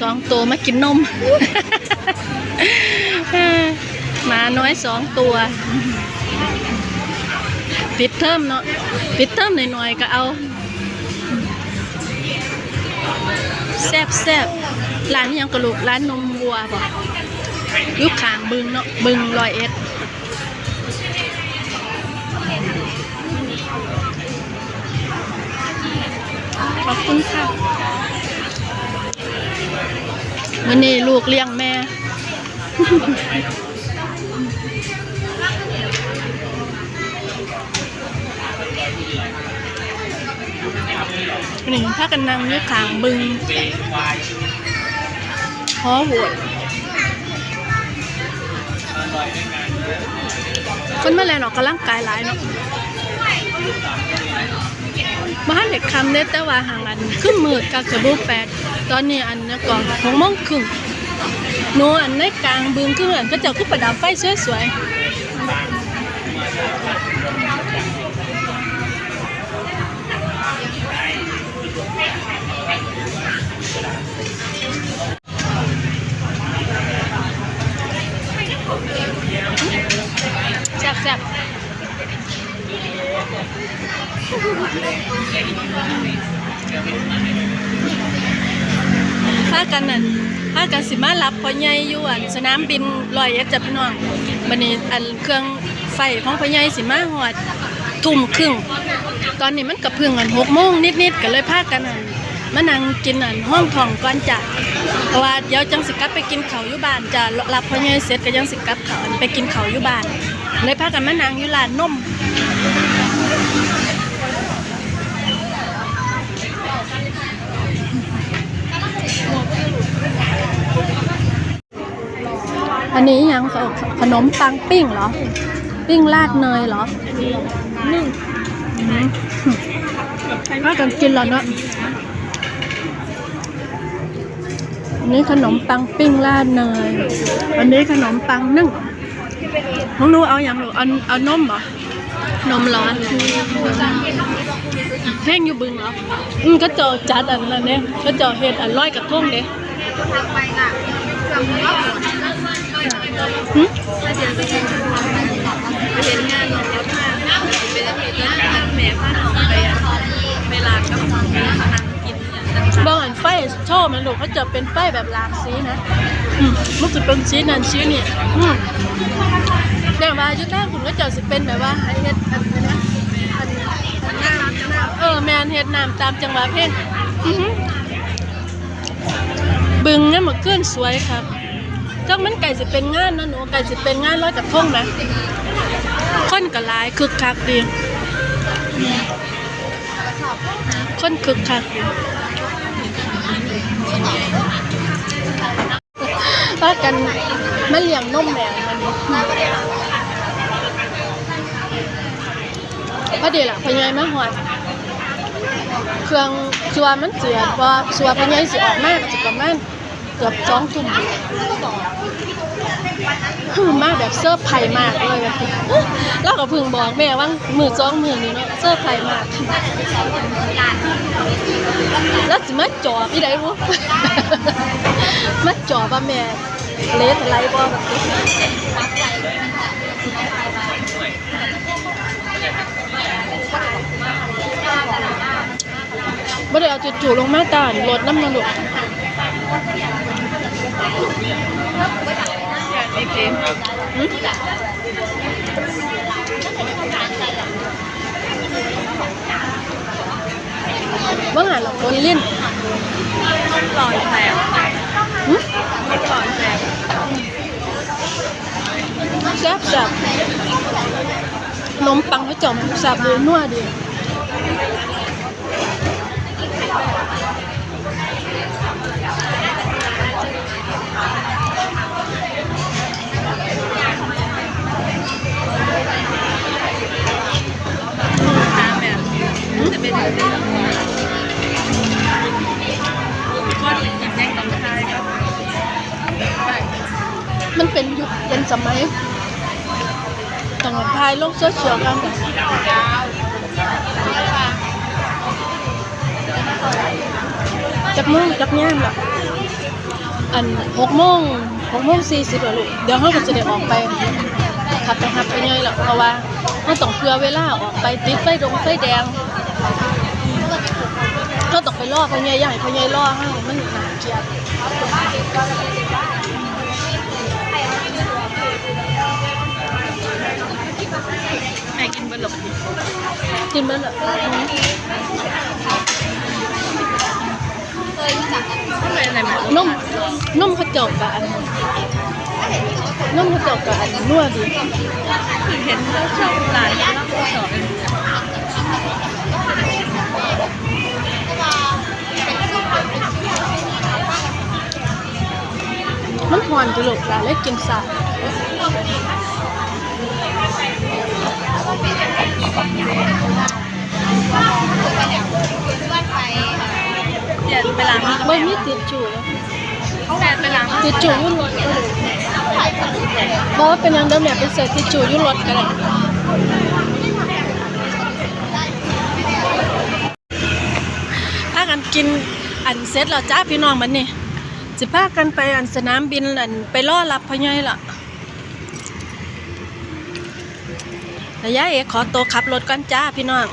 สองตัวมากินนมหมาน้อยสองตัวปิดเทอมเนาะปิดเทอมหน่อยๆก็เอาแซบแซบร้านยังกระลูกร้านนมวัวบ่อยุคขางบึงเนาะบึงลอยเอ็ดขอบคุณค่ะันนี้ลูกเลี้ยงแม่ หนึ่งถ้ากันนังยี่ขางบึงหอโหวดคนมาแลนออกกำลังกายหลายเนาะ คำเด้แต่ว่าห่างกันขึ้นมืดกับกระบุแปดตอนนี้อันนี้ก่อนหกโมงครึ่งหนูอันในกลางบึงคืออันก็จะขึ้นประดับไฟสวยๆแซ่บๆ พากันนั่นพากันสิมารับพ่อใหญ่อยู่อันสนามบินลอยเอ็ดจ้ะพี่น้องบัดนี้อันเครื่องไฟของพ่อใหญ่สิมาฮอดทุ่มครึ่ง ตอนนี้มันกับเพิ่งอันหกโมงนิดๆก็เลยพากันอันมานั่งกินอันห้องทองก่อนจ้ะเพราะว่าเดี๋ยวจังสิกลับไปกินเขาอยู่บ้านจะรับพ่อใหญ่เสร็จก็ยังสิกลับเขาอันไปกินเขาอยู่บ้านเลยพากันมานั่งอยู่ร้านนม อันนี้ยังเขาขนมปังปิ้งเหรอ ปิ้งราดเนยเหรอนึ่งพากันกินแล้วเนาะอันนี้ขนมปังปิ้งราดเนย อันนี้ขนมปังนึ่งน้องหนูเอาอย่างหนูเอาเอานมเหรอนมร้อนเพ่งอยู่บึงเหรอ อืมก็เจอจัดอันนั้นเนี่ยก็เจอเห็ดอันร้อยกับทุ่งเด้หึไปเห็นงานของรถมาเป็นเหตุการณ์ทางแม่พาน้องไปอะเวลากั บน้องเวลางกินอย่างนั้นบางอันไฟชอบมันลูกเขาจะเป็นไฟแบบหลากสีนะอืมมันจะเป็นสีนั่นสีนี่อืมแต่ว่าอยุทธาคุณก็จะสิเป็นแบบว่าให้เฮ็ดอันนี้นะอันอันน้ำเออแมนเฮ็ดน้ำตามจังหวะเพลงบึงเนี่ยมันเกินสวยครับ จังมันไก่สิเป็นงานนะหนูไก่สิเป็นงานร้อยกระทงนะคนก็หลายคึกคักดีคนคึกคักดีพากันไมาเลี้ยงนมแมวมันพอดีล่ะพญายมาหอดเครื่องชัวมันเสียเพราะชัวพญายสิออกมาก็สิประมาณ กือบสองทุ่มคือมาแบบเซอร์ไพรส์มากเลยแบบเราก็พึ่งบอกแม่ว่ามือสองมือนี่เนาะเซอร์ไพรส์มาก แล้วสิมาจอบอีไดรู้มาจอบว่าแม่เลสไรบ่แบบนี้บ่ได้เอาจู่ๆลงมาตานรถน้ำมันลูก อย่างในเกมหึว่าหาละคนลิ้นหลอดแสบหึหลอดแสบแซ่บแซ่บนมปังเขาจอมแซ่บเลยนัวดี สมัยต้องทายโลกโซเชียลกันจักมุ่งจักแง่มล่ะอันหกโมงหกโมงสี่สิบแล้วลูกเดี๋ยวเขาก็จะได้ออกไปขับไปขับไปเงยหรอกเพราะว่าเขาต้องเผื่อเวลาออกไปติดไฟดงไฟแดงเขาต้องไปล่อพญายใหญ่พญายล่อให้มันหนาเกียด แม่กินบะหลกกินมันแบบทำไมอะไรแม่นุ่มนุ่มเขาเจบกับอันนุ่มเขาเจบกับอันนัวดีคือเห็นแล้วชอบร้านแล้วก็สอนมันหอนจุลูกหลานเลยกินสา เดี๋ยวไปล้างมือไม่มีติดจูแล้วแม่ไปล้างมือติดจูอยุ่รถก็เลยบอกว่าเป็นหยังเดิมเนี่ยเป็นเศษติดจูอยุ่รถก็เลยพากันกินอันเสร็จแล้วจ้าพี่น้องมันนี่สิพากันไปอันสนามบินอันไปรอรับพ่อใหญ่ล่ะ ระยะเอกขอตัวขับรถก่อนจ้าพี่น้อง